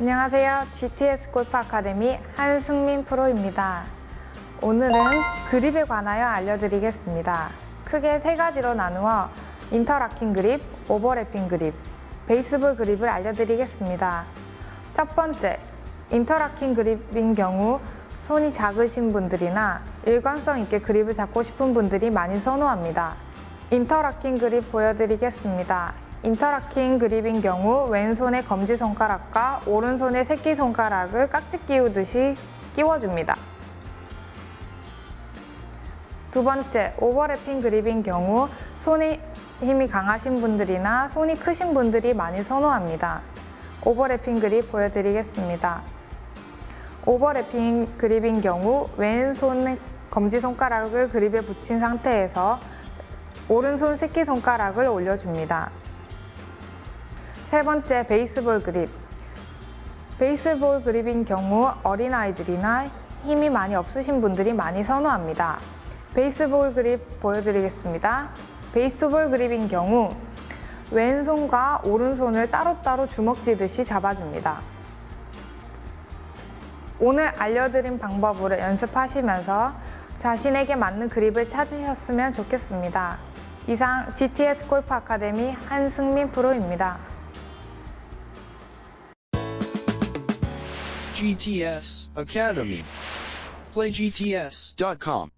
안녕하세요. GTS 골프 아카데미 한승민 프로입니다. 오늘은 그립에 관하여 알려드리겠습니다. 크게 세 가지로 나누어 인터라킹 그립, 오버래핑 그립, 베이스볼 그립을 알려드리겠습니다. 첫 번째, 인터라킹 그립인 경우 손이 작으신 분들이나 일관성 있게 그립을 잡고 싶은 분들이 많이 선호합니다. 인터라킹 그립 보여드리겠습니다. 인터라킹 그립인 경우 왼손의 검지손가락과 오른손의 새끼손가락을 깍지 끼우듯이 끼워줍니다. 두 번째, 오버래핑 그립인 경우 손에 힘이 강하신 분들이나 손이 크신 분들이 많이 선호합니다. 오버래핑 그립 보여드리겠습니다. 오버래핑 그립인 경우 왼손 검지손가락을 그립에 붙인 상태에서 오른손 새끼손가락을 올려줍니다. 세 번째, 베이스볼 그립. 베이스볼 그립인 경우 어린아이들이나 힘이 많이 없으신 분들이 많이 선호합니다. 베이스볼 그립 보여드리겠습니다. 베이스볼 그립인 경우 왼손과 오른손을 따로따로 주먹쥐듯이 잡아줍니다. 오늘 알려드린 방법으로 연습하시면서 자신에게 맞는 그립을 찾으셨으면 좋겠습니다. 이상 GTS 골프 아카데미 한승민 프로입니다. GTS Academy. PlayGTS.com.